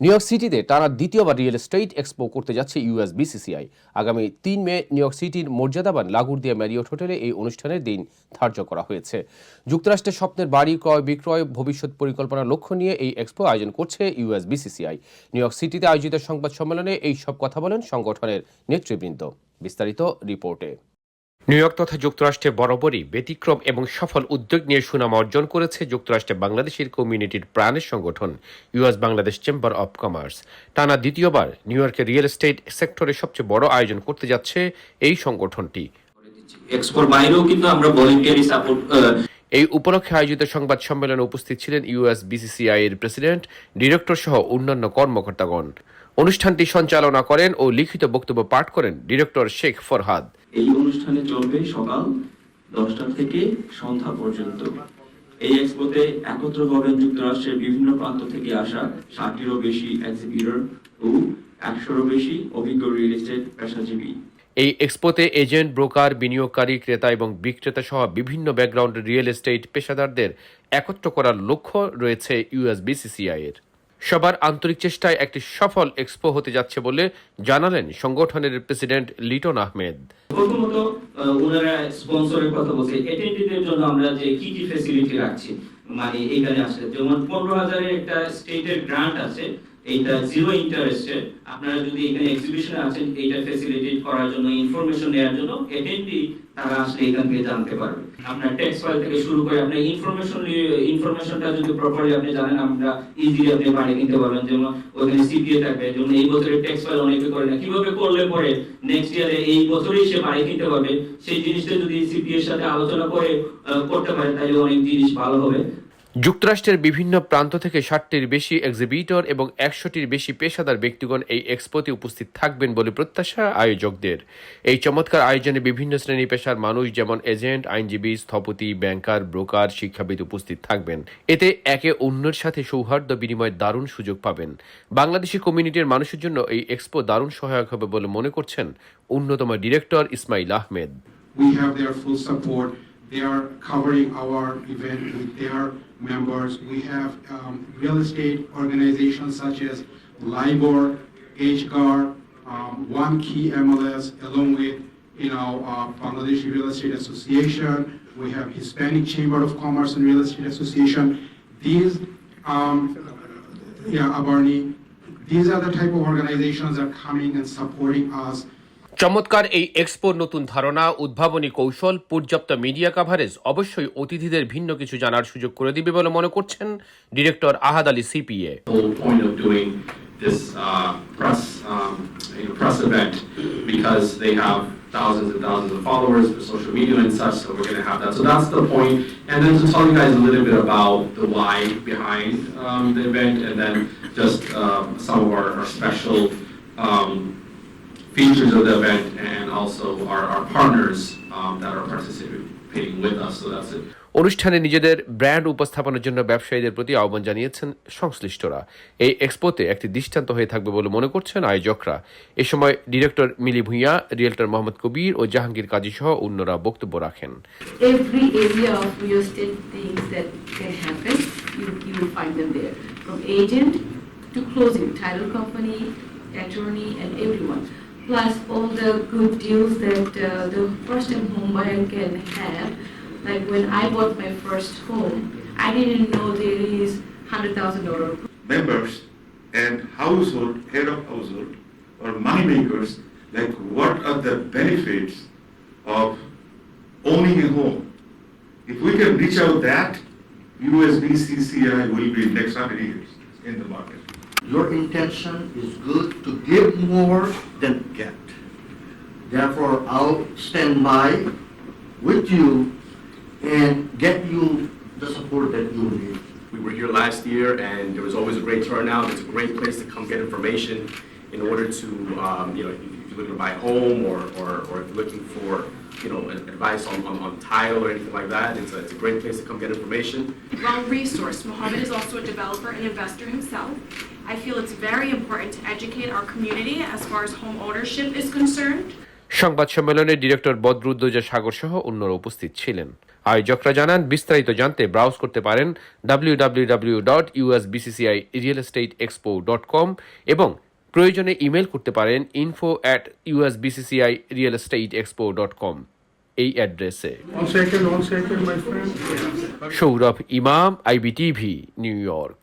New York সিটিতে টানা দ্বিতীয়বার রিয়েল এস্টেট এক্সপো করতে যাচ্ছে ইউএস বিসিসিআই আগামী তিন মে নিউ ইয়র্ক সিটির মর্যাদাবান লাগুরদিয়া ম্যারিয়ট হোটেলে এই অনুষ্ঠানের দিন ধার্য করা হয়েছে। যুক্তরাষ্ট্রের স্বপ্নের বাড়ি ক্রয়, বিক্রয়, ভবিষ্যৎ পরিকল্পনার লক্ষ্য নিয়ে এই এক্সপো আয়োজন করছে ইউএস বিসিসিআই নিউ ইয়র্ক সিটিতে আয়োজিত সংবাদ সম্মেলনে এই সব কথা বলেন সংগঠনের নেতৃবৃন্দ। বিস্তারিত রিপোর্টে। নিউ ইয়র্ক তথা যুক্তরাষ্ট্রে বরাবরই ব্যতিক্রম এবং সফল উদ্যোগ নিয়ে সুনাম অর্জন করেছে যুক্তরাষ্ট্রে বাংলাদেশের কমিউনিটির প্রাণের সংগঠন US Bangladesh chamber of commerce. টানা দ্বিতীয়বার নিউ ইয়র্কের রিয়েল এস্টেট সেক্টরে সবচেয়ে বড় আয়োজন করতে যাচ্ছে এই সংগঠনটি। এক্সপোর বাইরেও কিন্তু আমরা ভলেন্টিয়ারি সাপোর্ট এই উপলক্ষে আয়োজিত সংবাদ সম্মেলনে উপস্থিত ছিলেন ইউএস বিসিসিআই এর প্রেসিডেন্ট ডিরেক্টর সহ অন্যান্য কর্মকর্তাগণ। অনুষ্ঠানটি সঞ্চালনা করেন ও লিখিত বক্তব্য পাঠ করেন ডিরেক্টর শেখ ফরহাদ। এই অনুষ্ঠানে চলবে সকাল দশটা থেকে সন্ধ্যা পর্যন্ত। এই এক্সপোতে একত্র হবেন যুক্তরাষ্ট্রের বিভিন্ন প্রান্ত থেকে আসা ষাটটিরও বেশি এক্সিবিটর ও একশোরও বেশি অভিজ্ঞ রিয়েল এস্টেট পেশাজীবী। এই এক্সপোতে এজেন্ট ব্রোকার বিনিয়োগকারী ক্রেতা এবং বিক্রেতা সহ বিভিন্ন ব্যাকগ্রাউন্ডের রিয়েল এস্টেট পেশাদারদের একত্র করার লক্ষ্য রয়েছে ইউএস বিসিসিআই এর। সবার আন্তরিক চেষ্টায় একটি সফল এক্সপো হতে যাচ্ছে বলে জানালেন সংগঠনের প্রেসিডেন্ট লিটন আহমেদ। প্রথমত ওনারা স্পন্সরের কথা বলছে। জন্য আমরা যে কি কি রাখছি মানে এখানে আসলে, যেমন পনেরো হাজারের একটা স্টেটের গ্রান্ট আছে এইটা জিরো ইন্টারেস্টে আপনারা যদি এখানে এক্সিবিশনে আছেন, এইটা ফেসিলিটি করার জন্য ইনফরমেশন নেওয়ার জন্য অ্যাটেন্ডি তারা আসলে এখান থেকে জানতে পারবে। আপনার ট্যাক্স ফাইল থেকে শুরু করে আপনার ইনফরমেশন ইনফরমেশনটা যদি প্রপারলি আপনি জানেন, আমরা ইজিলি আপনি বাড়ি কিনতে পারবেন। যেমন ওখানে সিপিএ থাকবে, যেমন এই বছরের ট্যাক্স ফাইল অনেকে করে না। কীভাবে করলে পরে নেক্সট ইয়ারে এই বছরেই সে বাড়ি কিনতে পারবে? সেই জিনিসটা যদি সিপিএ এর সাথে আলোচনা করে করতে পারে, তাহলে অনেক জিনিস ভালো হবে। যুক্তরাষ্ট্রের বিভিন্ন প্রান্ত থেকে ষাটটির বেশি এক্সিবিটর এবং একশোটির বেশি পেশাদার ব্যক্তিগণ এই এক্সপোতে উপস্থিত থাকবেন বলে প্রত্যাশা আয়োজকদের। এই চমৎকার আয়োজনে বিভিন্ন শ্রেণি পেশার মানুষ যেমন এজেন্ট আইনজীবী, স্থপতি ব্যাংকার ব্রোকার শিক্ষাবিদ উপস্থিত থাকবেন। এতে একে অন্যের সাথে সৌহার্দ্য বিনিময়ের দারুণ সুযোগ পাবেন। বাংলাদেশি কমিউনিটির মানুষের জন্য এই এক্সপো দারুণ সহায়ক হবে বলে মনে করছেন অন্যতম director Ismail Ahmed. We have their full support. They are covering our event with their members. We have um, real estate organizations such as LIBOR, HGAR, um, One Key MLS, along with, you know, uh, Bangladesh Real Estate Association. We have Hispanic Chamber of Commerce and Real Estate Association. These, um, yeah, Abarni, these are the type of organizations that are coming and supporting us চমৎকার এই এক্সপোর নতুন ধারণা উদ্ভাবনী কৌশল পর্যাপ্ত media coverage অবশ্যই অতিথিদের ভিন্ন কিছু জানার সুযোগ করে দিবে বলে মনে করছেন director Ahad Ali CPA this uh, press, um, you know, press event because they have thousands and thousands of followers for social media and such, so we're gonna have that. So that's the point. And then to tell you guys a little bit about the why behind um, the event and then just um, some of our, our special um, features of the event and also our, our partners um, that are participating with us. So that's it. অনুষ্ঠানে নিজেদের brand উপস্থাপনের জন্য ব্যবসায়ীদের প্রতি আহ্বান জানিয়েছেন সংশ্লিষ্টরা এই এক্সপোতে একটি দৃষ্টান্ত হয়ে থাকবে বলে মনে করছেন আয়োজকরা এ সময় ডিরেক্টর মিলি ভুঁইয়া রিয়েলটার মোহাম্মদ কবির ও জাহাঙ্গীর কাজী সহ অন্যরা বক্তব্য রাখেন Plus all the good deals that uh, the first time homebuyer can have. Like when I bought my first home, I didn't know there is hundred thousand dollar members and household, head of household, or money makers, like what are the benefits of owning a home? If we can reach out that, USBCCI will be next hundred years in the market. Your intention is good to give more than get. Therefore, I'll stand by with you and get you the support that you need. We were here last year and there was always a great turnout. It's a great place to come get information in order to, um, you know, if you're looking to buy a home or, or, or if you're looking for, you know, advice on, on, on title or anything like that. It's a, it's a great place to come get information. Wrong resource. Mohammed is also a developer and investor himself. I feel it's very important to educate our community as far as home ownership is concerned. সংবাদ সম্মেলনে director Badruddoza সাগর সহ অন্যরা উপস্থিত ছিলেন আয়োজকরা জানান বিস্তারিত জানতে ব্রাউজ করতে পারেন W dot USBCCI real estate expo dot com এবং প্রয়োজনে ইমেল করতে পারেন info at USBCCI real estate expo dot com এই অ্যাড্রেসে. সৌরভ ইমাম আইবিটিভি নিউ ইয়র্ক